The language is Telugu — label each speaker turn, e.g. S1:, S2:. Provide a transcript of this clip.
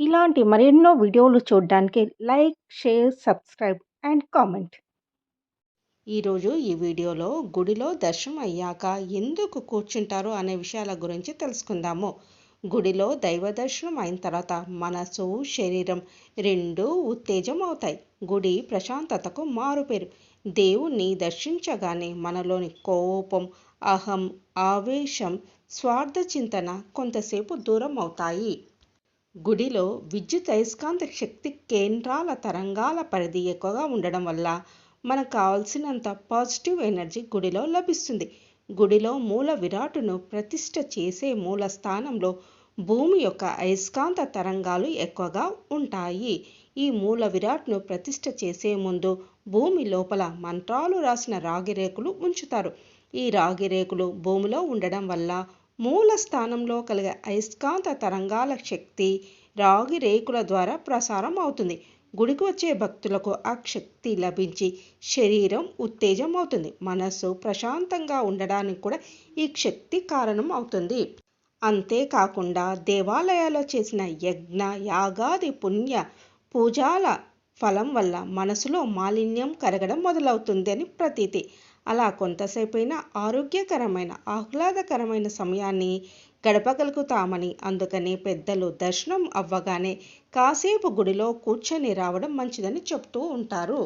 S1: ఇలాంటి మరెన్నో వీడియోలు చూడడానికి like, share, subscribe and comment.
S2: ఈరోజు ఈ వీడియోలో గుడిలో దర్శనం అయ్యాక ఎందుకు కూర్చుంటారు అనే విషయాల గురించి తెలుసుకుందాము. గుడిలో దైవ దర్శనం అయిన తర్వాత మనసు, శరీరం రెండూ ఉత్తేజం అవుతాయి. గుడి ప్రశాంతతకు మారుపేరు. దేవుణ్ణి దర్శించగానే మనలోని కోపం, అహం, ఆవేశం, స్వార్థ చింతన కొంతసేపు దూరం అవుతాయి. గుడిలో విద్యుత్ అయస్కాంత శక్తి కేంద్రాల తరంగాల పరిధి ఎక్కువగా ఉండడం వల్ల మనకు కావాల్సినంత పాజిటివ్ ఎనర్జీ గుడిలో లభిస్తుంది. గుడిలో మూల విరాటును ప్రతిష్ట చేసే మూల స్థానంలో భూమి యొక్క అయస్కాంత తరంగాలు ఎక్కువగా ఉంటాయి. ఈ మూల విరాట్ను ప్రతిష్ట చేసే ముందు భూమి లోపల మంత్రాలు రాసిన రాగి రేకులు ఉంచుతారు. ఈ రాగి రేకులు భూమిలో ఉండడం వల్ల మూల స్థానంలో కలిగే అయస్కాంత తరంగాల శక్తి రాగి రేకుల ద్వారా ప్రసారం అవుతుంది. గుడికి వచ్చే భక్తులకు ఆ శక్తి లభించి శరీరం ఉత్తేజం అవుతుంది. మనస్సు ప్రశాంతంగా ఉండడానికి కూడా ఈ శక్తి కారణం అవుతుంది. అంతేకాకుండా దేవాలయాల్లో చేసిన యజ్ఞ, యాగాది పుణ్య పూజాల ఫలం వల్ల మనసులో మాలిన్యం కరగడం మొదలవుతుంది అని ప్రతీతి. అలా కొంతసేపైనా ఆరోగ్యకరమైన, ఆహ్లాదకరమైన సమయాన్ని గడపగలుగుతామని అందుకని పెద్దలు దర్శనం అవ్వగానే కాసేపు గుడిలో కూర్చొని రావడం మంచిదని చెప్తూ ఉంటారు.